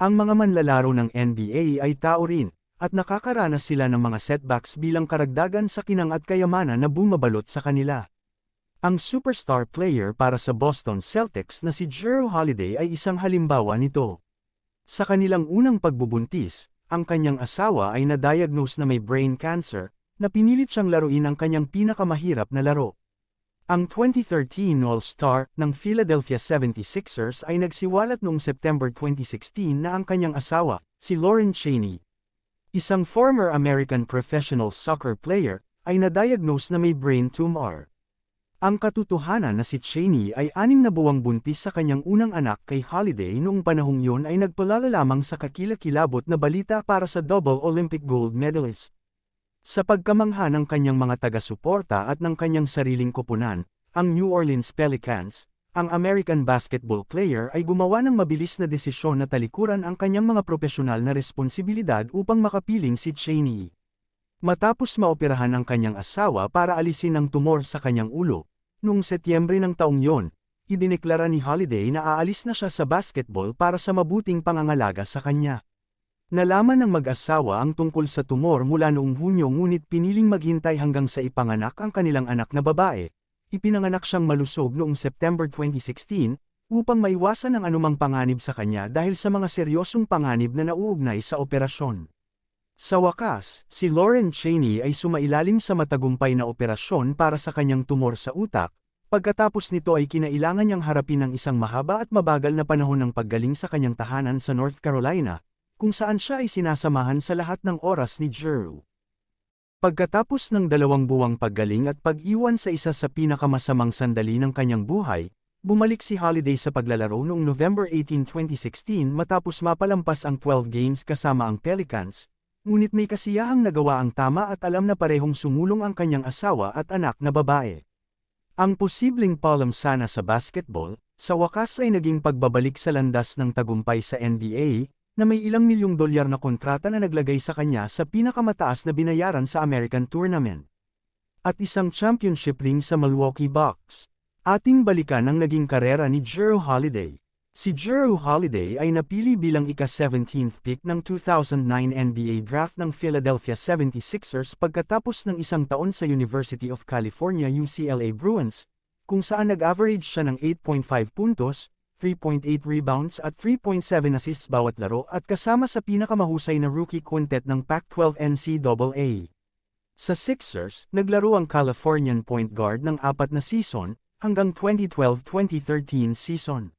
Ang mga manlalaro ng NBA ay tao rin, at nakakaranas sila ng mga setbacks bilang karagdagan sa kinang at kayamanan na bumabalot sa kanila. Ang superstar player para sa Boston Celtics na si Jrue Holiday ay isang halimbawa nito. Sa kanilang unang pagbubuntis, ang kanyang asawa ay na-diagnose na may brain cancer, na pinilit siyang laruin ang kanyang pinakamahirap na laro. Ang 2013 All-Star ng Philadelphia 76ers ay nagsiwalat noong September 2016 na ang kanyang asawa, si Lauren Cheney, isang former American professional soccer player, ay na-diagnose na may brain tumor. Ang katotohanan na si Cheney ay anim na buwang buntis sa kanyang unang anak kay Holiday noong panahong yun ay nagpalala lamang sa kakilakilabot na balita para sa double Olympic gold medalist. Sa pagkamangha ng kanyang mga taga-suporta at ng kanyang sariling koponan, ang New Orleans Pelicans, ang American basketball player ay gumawa ng mabilis na desisyon na talikuran ang kanyang mga profesional na responsibilidad upang makapiling si Cheney. Matapos maoperahan ang kanyang asawa para alisin ang tumor sa kanyang ulo, Noong Setyembre ng taong yon, idineklara ni Holiday na aalis na siya sa basketball para sa mabuting pangangalaga sa kanya. Nalaman ng mag-asawa ang tungkol sa tumor mula noong Hunyo ngunit piniling maghintay hanggang sa ipanganak ang kanilang anak na babae. Ipinanganak siyang malusog noong September 2016 upang maiwasan ang anumang panganib sa kanya dahil sa mga seryosong panganib na nauugnay sa operasyon. Sa wakas, si Lauren Cheney ay sumailalim sa matagumpay na operasyon para sa kanyang tumor sa utak, pagkatapos nito ay kinailangan niyang harapin ng isang mahaba at mabagal na panahon ng paggaling sa kanyang tahanan sa North Carolina, kung saan siya ay sinasamahan sa lahat ng oras ni Drew. Pagkatapos ng dalawang buwang paggaling at pag-iwan sa isa sa pinakamasamang sandali ng kanyang buhay, bumalik si Holiday sa paglalaro noong November 18, 2016 matapos mapalampas ang 12 games kasama ang Pelicans, Ngunit may kasiyahang nagawa ang tama at alam na parehong sumulong ang kanyang asawa at anak na babae. Ang posibleng palm sana sa basketball, sa wakas ay naging pagbabalik sa landas ng tagumpay sa NBA, na may ilang milyong dolyar na kontrata na naglagay sa kanya sa pinakamataas na binayaran sa American Tournament. At isang championship ring sa Milwaukee Bucks. Ating balikan ang naging karera ni Jrue Holiday. Si Jrue Holiday ay napili bilang ika-17th pick ng 2009 NBA draft ng Philadelphia 76ers pagkatapos ng isang taon sa University of California UCLA Bruins, kung saan nag-average siya ng 8.5 puntos, 3.8 rebounds at 3.7 assists bawat laro at kasama sa pinakamahusay na rookie quintet ng Pac-12 NCAA. Sa Sixers, naglaro ang Californian point guard ng apat na season, hanggang 2012-2013 season.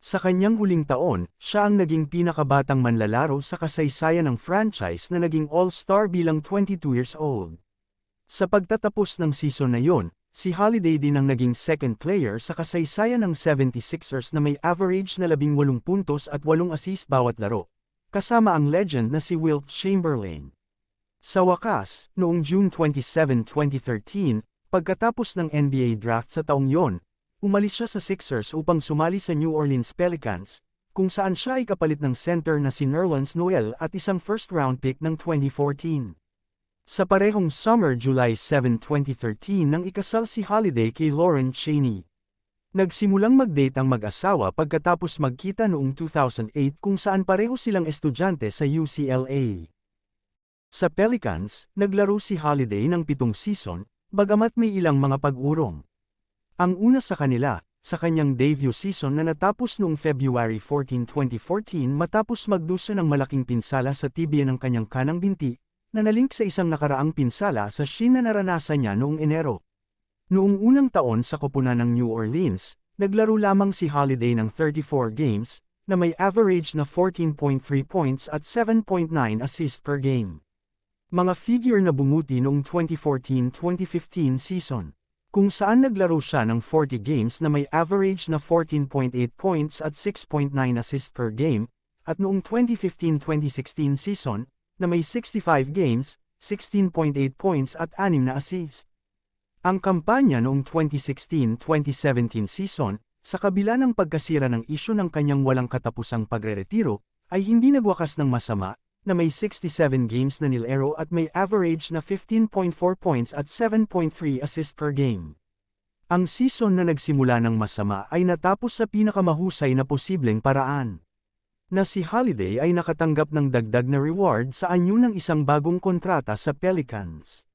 Sa kanyang huling taon, siya ang naging pinakabatang manlalaro sa kasaysayan ng franchise na naging All-Star bilang 22 years old. Sa pagtatapos ng season na yon, si Holiday din ang naging second player sa kasaysayan ng 76ers na may average na 18 puntos at 8 assist bawat laro, kasama ang legend na si Wilt Chamberlain. Sa wakas, noong June 27, 2013, pagkatapos ng NBA draft sa taong yon, Umalis siya sa Sixers upang sumali sa New Orleans Pelicans, kung saan siya ay kapalit ng center na si Nerlens Noel at isang first-round pick ng 2014. Sa parehong summer July 7, 2013 nang ikasal si Holiday kay Lauren Cheney. Nagsimulang mag-date ang mag-asawa pagkatapos magkita noong 2008 kung saan pareho silang estudyante sa UCLA. Sa Pelicans, naglaro si Holiday ng pitong season, bagamat may ilang mga pag-urong. Ang una sa kanila, sa kanyang debut season na natapos noong February 14, 2014 matapos magdusa ng malaking pinsala sa tibia ng kanyang kanang binti, na nalink sa isang nakaraang pinsala sa shin na naranasan niya noong Enero. Noong unang taon sa koponan ng New Orleans, naglaro lamang si Holiday ng 34 games, na may average na 14.3 points at 7.9 assists per game. Mga figure na bumuti noong 2014-2015 season kung saan naglaro siya ng 40 games na may average na 14.8 points at 6.9 assists per game, at noong 2015-2016 season, na may 65 games, 16.8 points at 6 na assist. Ang kampanya noong 2016-2017 season, sa kabila ng pagkasira ng isyu ng kanyang walang katapusang pagreretiro, ay hindi nagwakas ng masama, na may 67 games na nilero at may average na 15.4 points at 7.3 assist per game. Ang season na nagsimula ng masama ay natapos sa pinakamahusay na posibleng paraan. Na si Holiday ay nakatanggap ng dagdag na reward sa anyo ng isang bagong kontrata sa Pelicans.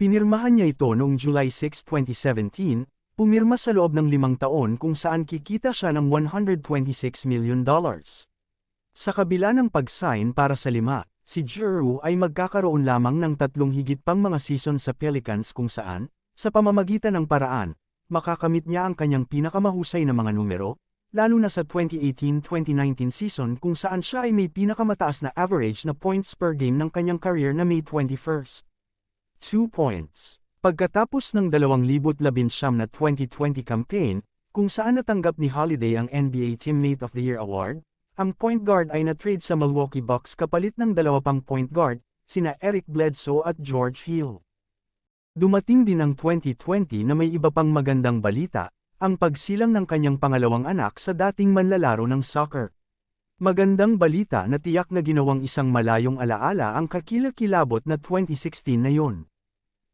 Pinirmahan niya ito noong July 6, 2017, pumirma sa loob ng limang taon kung saan kikita siya ng $126 million. Sa kabila ng pag-sign para sa lima, si Juru ay magkakaroon lamang ng tatlong higit pang mga season sa Pelicans kung saan, sa pamamagitan ng paraan, makakamit niya ang kanyang pinakamahusay na mga numero, lalo na sa 2018-2019 season kung saan siya ay may pinakamataas na average na points per game ng kanyang career na May 21st. 2 points. Pagkatapos ng 2019 na 2020 campaign, kung saan natanggap ni Holiday ang NBA Teammate of the Year award, ang point guard ay na-trade sa Milwaukee Bucks kapalit ng dalawa pang point guard, sina Eric Bledsoe at George Hill. Dumating din ang 2020 na may iba pang magandang balita, ang pagsilang ng kanyang pangalawang anak sa dating manlalaro ng soccer. Magandang balita na tiyak na ginawang isang malayong alaala ang kakilakilabot na 2016 na yon.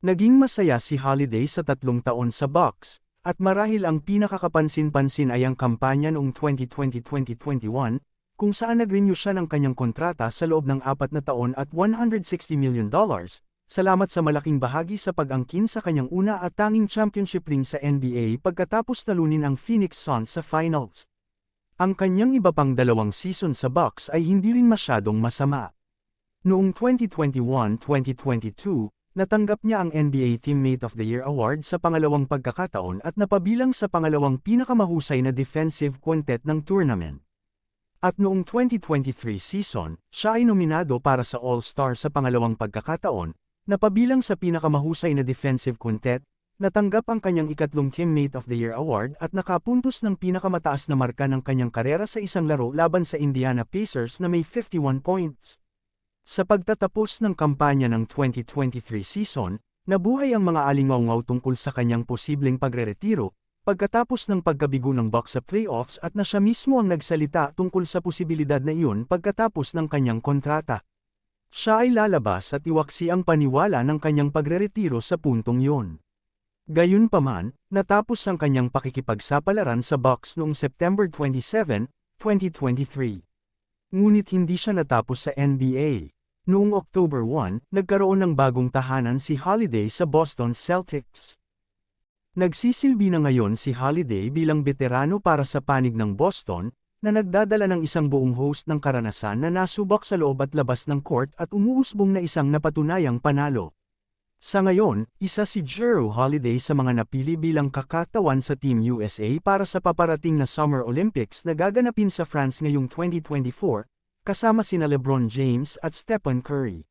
Naging masaya si Holiday sa tatlong taon sa box, at marahil ang pinakakapansin-pansin ay ang kampanya noong 2020-2021, kung saan nag-renew siya ng kanyang kontrata sa loob ng apat na taon at $160 million, Salamat sa malaking bahagi sa pag-angkin sa kanyang una at tanging championship ring sa NBA pagkatapos talunin ang Phoenix Suns sa finals. Ang kanyang iba pang dalawang season sa Bucks ay hindi rin masyadong masama. Noong 2021-2022, natanggap niya ang NBA Teammate of the Year award sa pangalawang pagkakataon at napabilang sa pangalawang pinakamahusay na defensive quintet ng tournament. At noong 2023 season, siya ay nominado para sa All-Star sa pangalawang pagkakataon, Napabilang sa pinakamahusay na defensive quintet, natanggap ang kanyang ikatlong Teammate of the Year award at nakapuntos ng pinakamataas na marka ng kanyang karera sa isang laro laban sa Indiana Pacers na may 51 points. Sa pagtatapos ng kampanya ng 2023 season, nabuhay ang mga alingaw tungkol sa kanyang posibleng pagreretiro, pagkatapos ng pagkabigo ng Bucks sa playoffs at na siya mismo ang nagsalita tungkol sa posibilidad na iyon pagkatapos ng kanyang kontrata. Siya ay lalabas at iwaksi ang paniwala ng kanyang pagreretiro sa puntong yun. Gayunpaman, natapos ang kanyang pakikipagsapalaran sa Bucks noong September 27, 2023. Ngunit hindi siya natapos sa NBA. Noong October 1, nagkaroon ng bagong tahanan si Holiday sa Boston Celtics. Nagsisilbi na ngayon si Holiday bilang veterano para sa panig ng Boston, na nagdadala ng isang buong host ng karanasan na nasubak sa loob at labas ng court at umuusbong na isang napatunayang panalo. Sa ngayon, isa si Jero Holiday sa mga napili bilang kakatawan sa Team USA para sa paparating na Summer Olympics na gaganapin sa France ngayong 2024, kasama sina LeBron James at Stephen Curry.